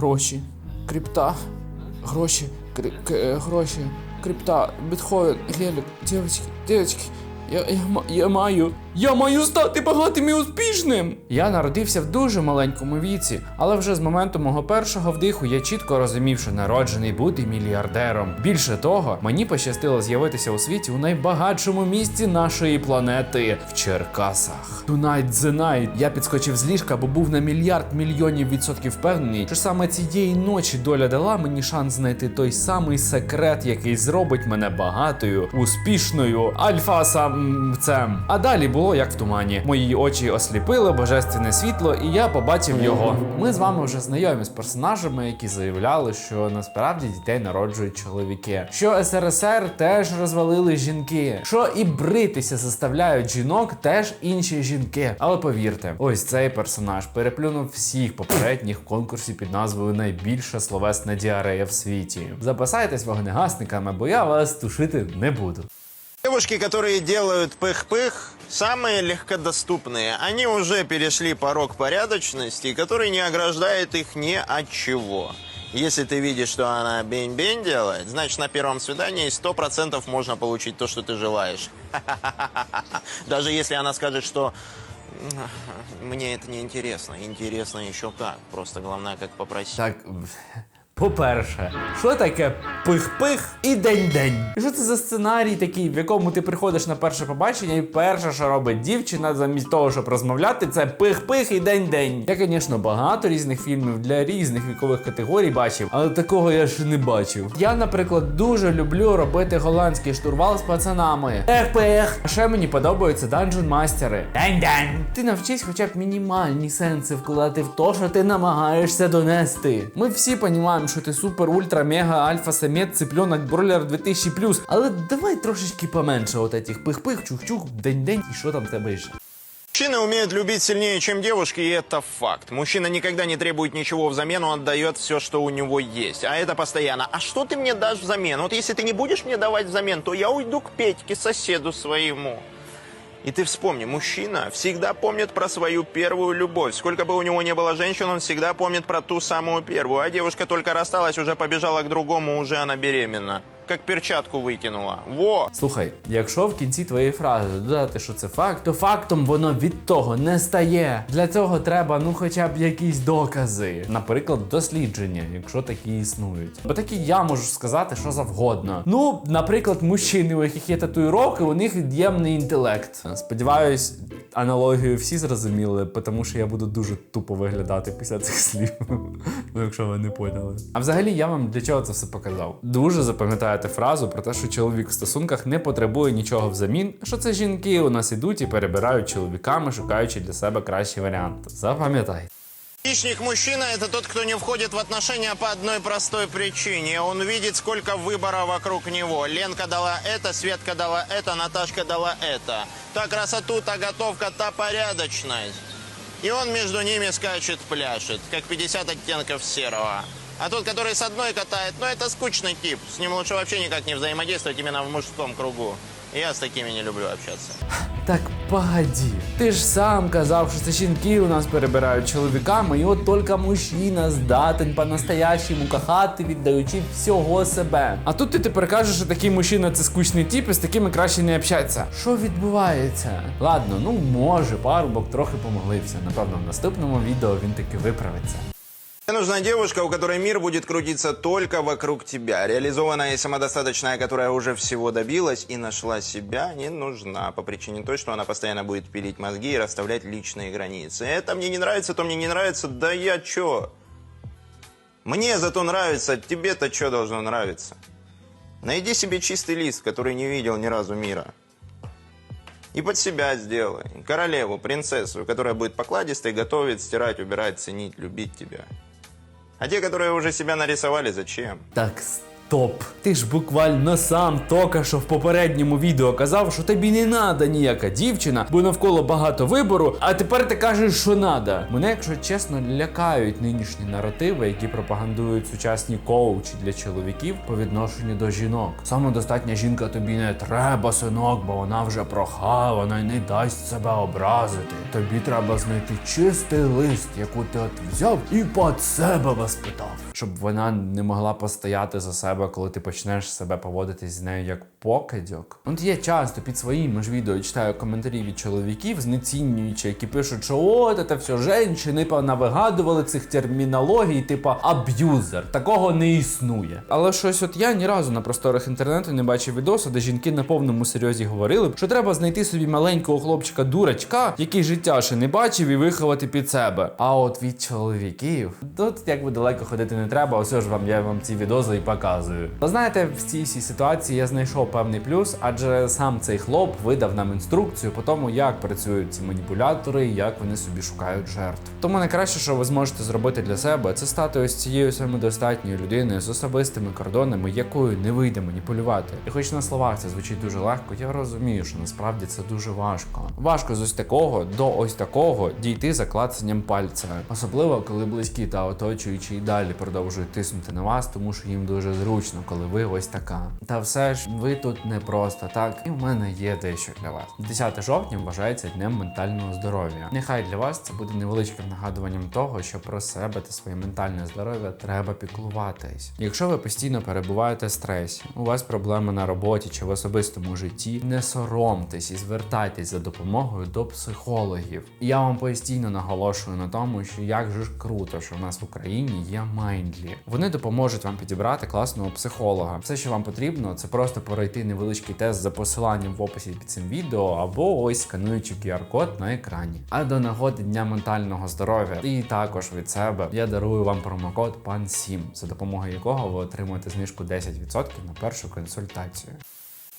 Гроші. Крипта. Гроші. Кри, е, гроші. Крипта. Бетховен. Гелік. Девочки. Дівчатки. Я, я, я маю. Я маю стати багатим і успішним. Я народився в дуже маленькому віці, але вже з моменту мого першого вдиху я чітко розумів, що народжений бути мільярдером. Більше того, мені пощастило з'явитися у світі у найбагатшому місці нашої планети в Черкасах. Tonight the. Я підскочив з ліжка, бо був на мільярд мільйонів відсотків впевнений, що саме цієї ночі доля дала мені шанс знайти той самий секрет, який зробить мене багатою, успішною, альфа самцем. А далі було як в тумані. Мої очі осліпило божественне світло, і я побачив його. Ми з вами вже знайомі з персонажами, які заявляли, що насправді дітей народжують чоловіки. Що СРСР теж розвалили жінки. Що і бритися заставляють жінок теж інші жінки. Але повірте, ось цей персонаж переплюнув всіх попередніх в конкурсі під назвою Найбільша словесна діарея в світі. Запасайтесь вогнегасниками, бо я вас тушити не буду. Девушки, которые делают пых-пых, самые легкодоступные. Они уже перешли порог порядочности, который не ограждает их ни от чего. Если ты видишь, что она бень-бень делает, значит на первом свидании 100% можно получить то, что ты желаешь. Даже если она скажет, что «М, мне это не интересно. Интересно еще как. Просто главное, как попросить. Так. По-перше, що таке пих-пих і день-день? Що це за сценарій такий, в якому ти приходиш на перше побачення, і перше, що робить дівчина, замість того, щоб розмовляти, це пих-пих і день-день. Я, звісно, багато різних фільмів для різних вікових категорій бачив, але такого я ще не бачив. Я, наприклад, дуже люблю робити голландський штурвал з пацанами. Ех-пех. А ще мені подобаються данжен мастери. День-день. Ти навчись хоча б мінімальні сенси вкладати в те, що ти намагаєшся донести. Ми всі розуміємо, що ти супер, ультра, мега, альфа, самець, цыпленок, бройлер 2000 Але давай трошечки поменше от этих пих-пих, чух-чух, день-день і що там тебе ще. Мужчины умеют любить сильнее, чем девушки, и это факт. Мужчина никогда не требует ничего взамен, он отдает все, что у него есть. А это постоянно. А что ты мне дашь взамен? Вот если ты не будешь мне давать взамен, то я уйду к Петьке, соседу своему. И ты вспомни, мужчина всегда помнит про свою первую любовь. Сколько бы у него не было женщин, он всегда помнит про ту самую первую. А девушка только рассталась, уже побежала к другому, уже она беременна. Как перчатку выкинула. Во! Слухай, якщо в кінці твоєї фрази додати, що це факт, то фактом воно від того не стає. Для цього треба ну хоча б якісь докази. Наприклад, дослідження, якщо такі існують. Бо такі я можу сказати, що завгодно. Ну, наприклад, мужчини, у яких є татуїровки, у них від'ємний інтелект. Сподіваюсь, аналогію всі зрозуміли, тому що я буду дуже тупо виглядати після цих слів. Ну, якщо ви не поняли. А взагалі я вам для чого це все показав? Дуже запам'ятаєте фразу про те, що чоловік в стосунках не потребує нічого взамін, що це жінки у нас ідуть і перебирають чоловіками, шукаючи для себе кращий варіант. Запам'ятайте. Хищник мужчина – это тот, кто не входит в отношения по одной простой причине. Он видит, сколько выбора вокруг него. Ленка дала это, Светка дала это, Наташка дала это. Та красоту, та готовка, та порядочность. И он между ними скачет, пляшет, как 50 оттенков серого. А тот, который с одной катает, ну это скучный тип. С ним лучше вообще никак не взаимодействовать именно в мужском кругу. Я с такими не люблю общаться. Так погоді, ти ж сам казав, що це жінки у нас перебирають чоловіками, і от тільки мужчина здатен по-настоящему кохати, віддаючи всього себе. А тут ти тепер кажеш, що такий мужчина це скучний тип, і з такими краще не общатися. Що відбувається? Ладно, ну може, парубок трохи помолився. Напевно, в наступному відео він таки виправиться. Мне нужна девушка, у которой мир будет крутиться только вокруг тебя. Реализованная и самодостаточная, которая уже всего добилась и нашла себя, не нужна. По причине той, что она постоянно будет пилить мозги и расставлять личные границы. Это мне не нравится, то мне не нравится, да я чё? Мне зато нравится, тебе-то что должно нравиться? Найди себе чистый лист, который не видел ни разу мира. И под себя сделай. Королеву, принцессу, которая будет покладистой, готовить, стирать, убирать, ценить, любить тебя. А те, которые уже себя нарисовали, зачем? Так, Стоп! Ти ж буквально сам тока, що в попередньому відео казав, що тобі не надо ніяка дівчина, бо навколо багато вибору, а тепер ти кажеш, що надо. Мене, якщо чесно, лякають нинішні наративи, які пропагандують сучасні коучі для чоловіків по відношенню до жінок. Самодостатня жінка тобі не треба, синок, бо вона вже прохавана і не дасть себе образити. Тобі треба знайти чистий лист, яку ти от взяв і під себе воспитав. Щоб вона не могла постояти за себе, коли ти почнеш себе поводитись з нею як покидьок. От я часто під своїми ж відео читаю коментарі від чоловіків, знецінюючи, які пишуть, що от це все женщини понавигадували цих термінологій, типа аб'юзер. Такого не існує. Але щось от я ні разу на просторах інтернету не бачив відосу, де жінки на повному серйозі говорили, що треба знайти собі маленького хлопчика дурачка, який життя ще не бачив, і виховати під себе. А от від чоловіків тут якби далеко ходити не треба. Ось ж вам я вам ці відоси і показую. Ви знаєте, в цій всій ситуації я знайшов певний плюс, адже сам цей хлоп видав нам інструкцію по тому, як працюють ці маніпулятори і як вони собі шукають жертв. Тому найкраще, що ви зможете зробити для себе, це стати ось цією самодостатньою людиною з особистими кордонами, якою не вийде маніпулювати. І хоч на словах це звучить дуже легко, я розумію, що насправді це дуже важко. Важко з ось такого до ось такого дійти за клацанням пальця, особливо коли близькі та оточуючі і далі продовжують тиснути на вас, тому що їм дуже зручно, коли ви ось така. Та все ж ви тут не просто так, і в мене є дещо для вас. 10 жовтня вважається днем ментального здоров'я. Нехай для вас це буде невеличким нагадуванням того, що про себе та своє ментальне здоров'я треба піклуватись. Якщо ви постійно перебуваєте в стресі, у вас проблеми на роботі чи в особистому житті, не соромтесь і звертайтесь за допомогою до психологів. Я вам постійно наголошую на тому, що як же ж круто, що в нас в Україні є Майндлі. Вони допоможуть вам підібрати класного психолога. Все, що вам потрібно, це просто пройти невеличкий тест за посиланням в описі під цим відео, або ось скануючи QR-код на екрані. А до нагоди дня ментального здоров'я і також від себе я дарую вам промокод PAN7, за допомогою якого ви отримуєте знижку 10% на першу консультацію.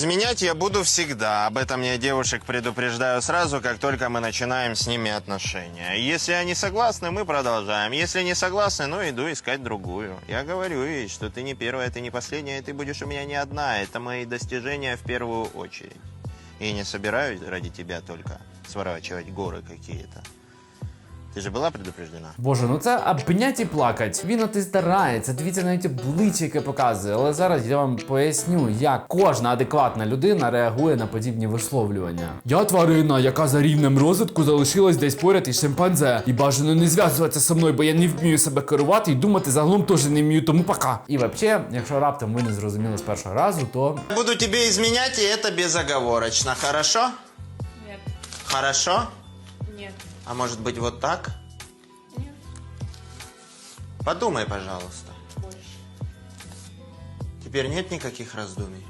Изменять я буду всегда. Об этом я девушек предупреждаю сразу, как только мы начинаем с ними отношения. Если они согласны, мы продолжаем. Если не согласны, ну иду искать другую. Я говорю ей, что ты не первая, ты не последняя, и ты будешь у меня не одна. Это мои достижения в первую очередь. И не собираюсь ради тебя только сворачивать горы какие-то. Ты же была предупреждена? Боже, ну це обнять і плакать. Він от і старається. Дивіться навіть обличчя, яке показує. Але зараз я вам поясню, як кожна адекватна людина реагує на подібні висловлювання. Я тварина, яка за рівнем розвитку залишилась десь поряд із шимпанзе. І бажано не зв'язуватися зі мною, бо я не вмію себе керувати і думати загалом теж не вмію, тому пока. І взагалі, якщо раптом ви не зрозуміли з першого разу, то Буду тебе изменять, и это безоговорочно. Хорошо? Нет, Хорошо? нет, А может быть вот так? нет, Подумай, пожалуйста. больше. Теперь нет никаких раздумий?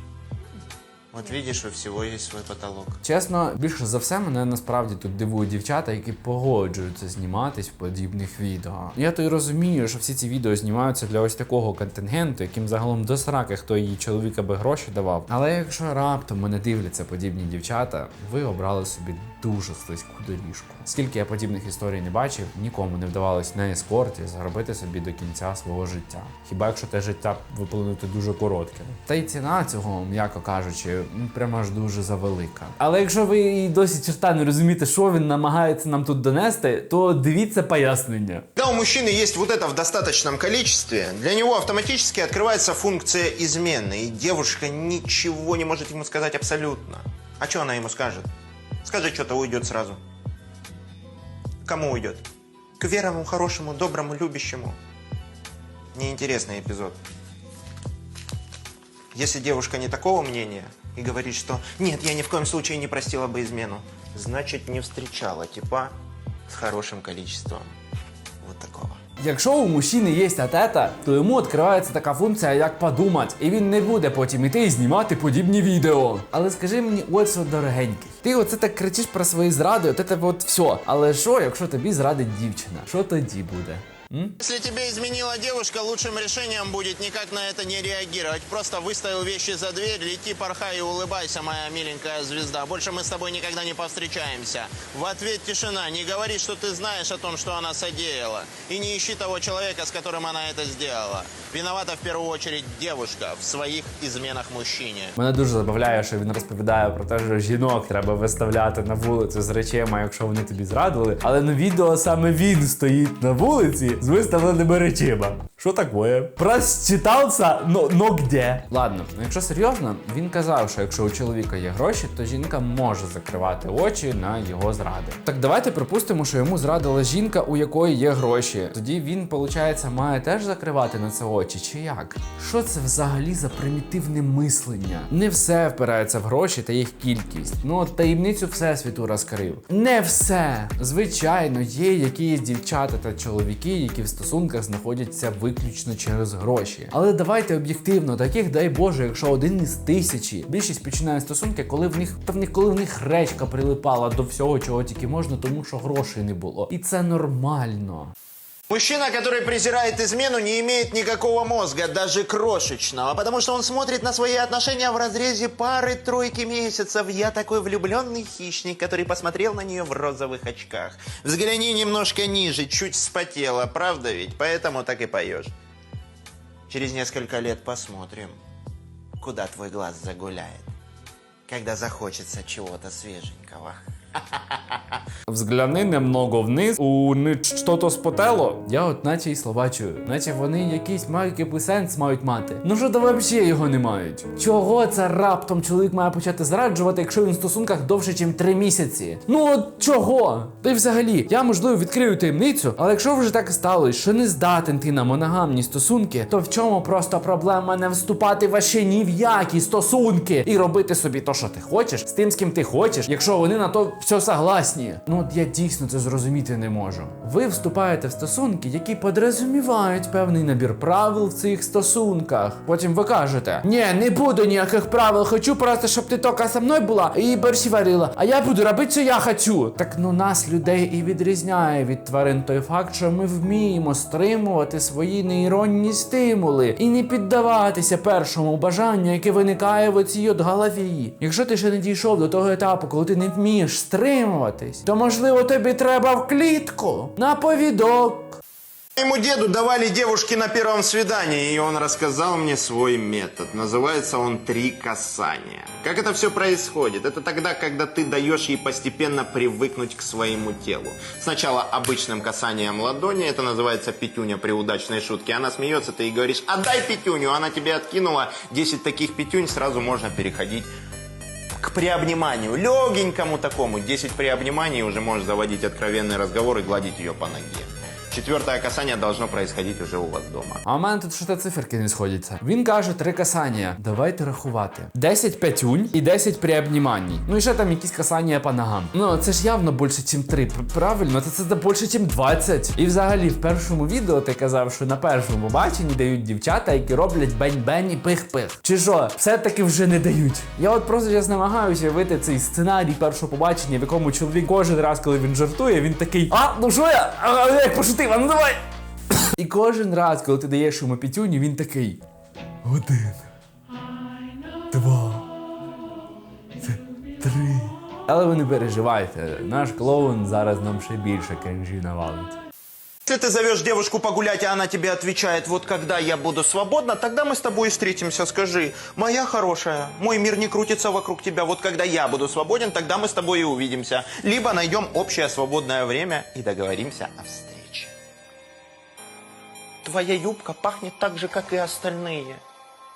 Вот видишь, у всего есть свой потолок. Чесно, більше за все мене насправді тут дивують дівчата, які погоджуються зніматись в подібних відео. Я то й розумію, що всі ці відео знімаються для ось такого контингенту, яким загалом до сраки, хто її чоловіка би гроші давав. Але якщо раптом мене дивляться подібні дівчата, ви обрали собі дуже слизьку доріжку. Скільки я подібних історій не бачив, нікому не вдавалось на ескорті заробити собі до кінця свого життя. Хіба якщо те життя виплинути дуже коротке. Та й ціна цього, м'яко кажучи, прямо аж дуже завелика. Але якщо ви і досі черта не розумієте, що він намагається нам тут донести, то дивіться пояснення. Когда у мужчины есть вот это в достаточном количестве, для него автоматически открывается функция измены, и девушка ничего не может ему сказать абсолютно. А что она ему скажет? Скажет что-то, уйдет сразу. Кому уйдет? К верному, хорошему, доброму, любящему. Неинтересный эпизод. Если девушка не такого мнения и говорит, что «нет, я ни в коем случае не простила бы измену», значит, не встречала типа с хорошим количеством вот такого. Якщо у мужчини є атета, то йому відкривається така функція, як подумати, і він не буде потім іти і знімати подібні відео. Але скажи мені, от що дорогенький. Ти оце так кричиш про свої зради, от це от все. Але що, якщо тобі зрадить дівчина? Що тоді буде? М? Если тебе изменила девушка, лучшим решением будет никак на это не реагировать. Просто выставил вещи за дверь, лети, порхай и улыбайся, моя миленькая звезда. Больше мы с тобой никогда не повстречаемся. В ответ тишина. Не говори, что ты знаешь о том, что она содеяла. И не ищи того человека, с которым она это сделала. Виновата в первую очередь девушка в своих изменах мужчине. Мене дуже забавляє, що він розповідає про те, що жінок треба виставляти на вулицю з речима, якщо вони тобі зрадили. Але на відео саме він стоїть на вулиці з виставленими речима. Що таке? Прочитався, но, но где? Ладно, ну якщо серйозно, він казав, що якщо у чоловіка є гроші, то жінка може закривати очі на його зради. Так давайте припустимо, що йому зрадила жінка, у якої є гроші. Тоді він, виходить, має теж закривати на це очі, чи як? Що це взагалі за примітивне мислення? Не все впирається в гроші та їх кількість. Ну от таємницю всесвіту розкрив. Не все. Звичайно, є якісь дівчата та чоловіки, які в стосунках знаходяться виключно через гроші. Але давайте об'єктивно, таких дай Боже, якщо один із тисячі. Більшість починає стосунки, коли в них та коли в них речка прилипала до всього, чого тільки можна, тому що грошей не було. І це нормально. Мужчина, который презирает измену, не имеет никакого мозга, даже крошечного, потому что он смотрит на свои отношения в разрезе пары-тройки месяцев. Я такой влюбленный хищник, который посмотрел на нее в розовых очках. Взгляни немножко ниже, чуть вспотела, правда ведь? Поэтому так и поешь. Через несколько лет посмотрим, куда твой глаз загуляет, когда захочется чего-то свеженького. Взгляни немного вниз, у них що-то спотело. Я от наче й слова чую. Наче вони якийсь маленький сенс мають мати. Ну що то взагалі його не мають? Чого це раптом чоловік має почати зраджувати, якщо він в стосунках довше, ніж три місяці? Ну от чого? Й взагалі, я можливо відкрию таємницю, але якщо вже так сталося, що не здатен ти на моногамні стосунки, то в чому просто проблема не вступати ваще ні в які стосунки і робити собі то, що ти хочеш, з тим, з ким ти хочеш, якщо вони на то все согласні. Ну от я дійсно це зрозуміти не можу. Ви вступаєте в стосунки, які подрозумівають певний набір правил в цих стосунках. Потім ви кажете: ні, не буду ніяких правил, хочу просто, щоб ти тока со мною була і борщі варила. А я буду робити, що я хочу. Так ну нас, людей, і відрізняє від тварин той факт, що ми вміємо стримувати свої нейронні стимули і не піддаватися першому бажанню, яке виникає в оцій от голові. Якщо ти ще не дійшов до того етапу, коли ти не вмієш стримуватись, то можливо тобі треба в клітку на повідок. Моему деду давали девушки на первом свидании, и он рассказал мне свой метод. Называется он «Три касания». Как это все происходит? Это тогда, когда ты даешь ей постепенно привыкнуть к своему телу. Сначала обычным касанием ладони, это называется пятюня при удачной шутке. Она смеется, ты ей говоришь «отдай пятюню», она тебе откинула 10 таких пятюнь, сразу можно переходить к приобниманию, легенькому такому. 10 приобниманий, уже можешь заводить откровенный разговор и гладить ее по ноге. Четвертое касание должно происходить уже у вас дома. А у мене тут що-то циферки не сходяться. Він каже три касання. Давайте рахувати: 10 п'ятюнь і 10 приобнімань. Ну і ще там якісь касання по ногам. Ну це ж явно більше, ніж 3. Правильно, це це більше, ніж 20. І взагалі в першому відео ти казав, що на першому побаченні дають дівчата, які роблять бень-бень і пих-пих. Чи що, все-таки вже не дають. Я от просто зараз намагаюся уявити цей сценарій першого побачення, в якому чоловік кожен раз, коли він жартує, він такий: А, ну що я? А, як пошутив, а ну давай! І кожен раз, коли ти даєш йому пітюню, він такий. Один. Два. т- Три. Але ви не переживайте, наш клоун зараз нам ще більше кринжі навалить. Если ты зовешь девушку погулять, а она тебе отвечает, вот когда я буду свободна, тогда мы с тобой и встретимся. Скажи, моя хорошая, мой мир не крутится вокруг тебя. Вот когда я буду свободен, тогда мы с тобой и увидимся. Либо найдем общее свободное время и договоримся о встрече. Твоя юбка пахнет так же, как и остальные.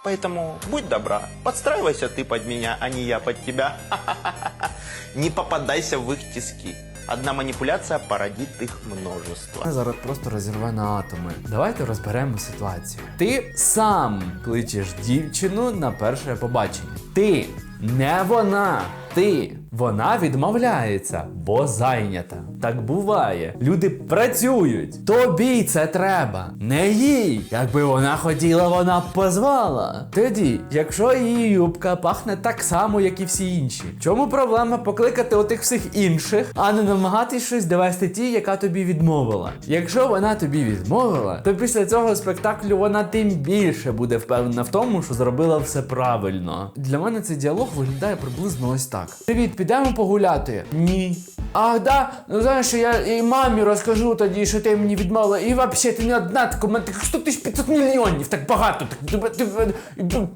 Поэтому будь добра, подстраивайся ты под меня, а не я под тебя. Не попадайся в их тиски. Одна манипуляция породит их множество. Мене зараз просто розірве на атоми. Давайте розберемо ситуацію. Ти сам кличеш дівчину на перше побачення. Ти не вона. Ти. Вона відмовляється, бо зайнята. Так буває. Люди працюють. Тобі це треба. Не їй. Якби вона хотіла, вона б позвала. Тоді, якщо її юбка пахне так само, як і всі інші. Чому проблема покликати отих всіх інших, а не намагатись щось довести тій, яка тобі відмовила? Якщо вона тобі відмовила, то після цього спектаклю вона тим більше буде впевнена в тому, що зробила все правильно. Для мене цей діалог виглядає приблизно ось так: Привіт, підемо погуляти? Ні. Ах, да? Ну знаєш, що я і мамі розкажу тоді, що ти мені відмовила. І взагалі ти не одна, так у мене таких 100 тисяч 500 мільйонів, так багато. Так, ти, ти,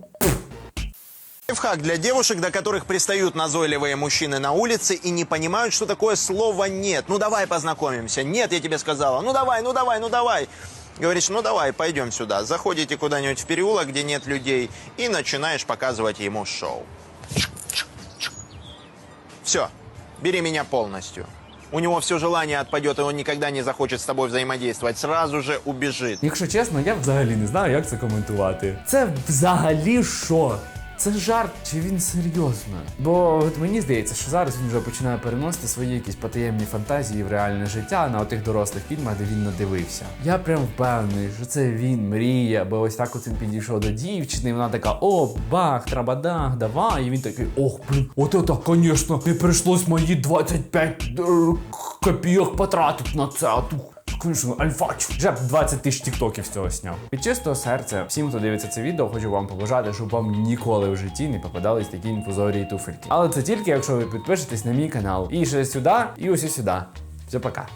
Лайфхак для девушек, до которых пристают назойливые мужчины на улице и не понимают, что такое слово «нет». Ну давай познакомимся. Нет, я тебе сказала. Ну давай, ну давай, ну давай. Говоришь, ну давай, пойдем сюда. Заходите куда-нибудь в переулок, где нет людей, и начинаешь показывать ему шоу. Все, бери меня полностью. У него все желание отпадет, и он никогда не захочет с тобой взаимодействовать. Сразу же убежит. Якщо чесно, я взагалі не знаю, як це коментувати. Це взагалі що? Це жарт чи він серйозно? Бо от мені здається, що зараз він вже починає переносити свої якісь потаємні фантазії в реальне життя на отих дорослих фільмах, де він надивився. Я прям впевнений, що це він мріє, бо ось так от він підійшов до дівчини, і вона така: о, бах, трабадах, давай. І він такий, ох, блін, от це, звісно, не прийшлось мої 25 е, копійок потратити на це. А тут Звісно, альфач. Вже б 20 тисяч тіктоків з цього сняв. Від чистого серця, всім, хто дивиться це відео, хочу вам побажати, щоб вам ніколи в житті не попадались такі інфузорії туфельки. Але це тільки якщо ви підпишетесь на мій канал. І ще сюди, і ось сюди. Все, пока.